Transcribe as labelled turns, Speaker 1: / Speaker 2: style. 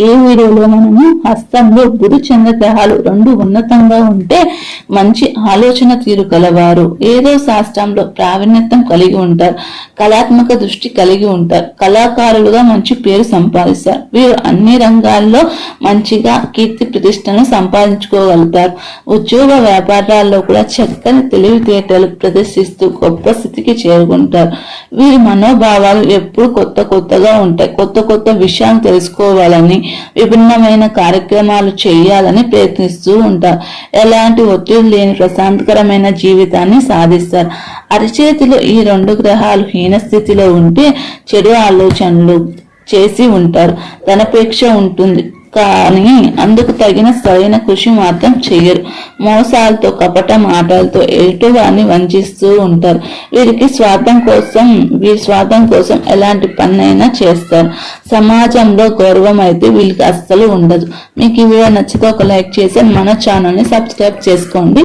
Speaker 1: ఈ వీడియోలో మనము హస్తంలో గురు చంద్రగ్రహాలు రెండు ఉన్నతంగా ఉంటే మంచి ఆలోచన తీరు కలవారు. ఏదో శాస్త్రంలో ప్రావీణ్యతం కలిగి ఉంటారు. కళాత్మక దృష్టి కలిగి ఉంటారు. కళాకారులుగా మంచి పేరు సంపాదిస్తారు. వీరు అన్ని రంగాల్లో మంచిగా కీర్తి ప్రతిష్టను సంపాదించుకోగలుగుతారు. ఉద్యోగ వ్యాపారాల్లో కూడా చక్కని తెలివితేటలు ప్రదర్శిస్తూ గొప్ప స్థితికి చేరుకుంటారు. వీరి మనోభావాలు ఎప్పుడు కొత్త కొత్తగా ఉంటాయి. కొత్త కొత్త విషయాలు తెలుసుకోవాలని విభిన్నమైన కార్యక్రమాలు చేయాలని ప్రయత్నిస్తూ ఉంటారు. ఎలాంటి ఒత్తిడి లేని ప్రశాంతకరమైన జీవితాన్ని సాధిస్తారు. అరిచేతిలో ఈ రెండు గ్రహాలు హీనస్థితిలో ఉంటే చెడు ఆలోచనలు చేసి ఉంటారు. ధనపేక్ష ఉంటుంది. కానీ అందుకు తగిన సరైన కృషి మాత్రం చేయరు. మోసాలతో కపట మాటలతో ఎటువాన్ని వంచిస్తూ ఉంటారు. వీరికి స్వార్థం కోసం వీరి స్వార్థం కోసం ఎలాంటి పనైనా చేస్తారు. సమాజంలో గౌరవం అయితే వీళ్ళకి అస్సలు ఉండదు. మీకు ఈ వీడియో నచ్చితే ఒక లైక్ చేసి మన ఛానల్ని సబ్స్క్రైబ్ చేసుకోండి.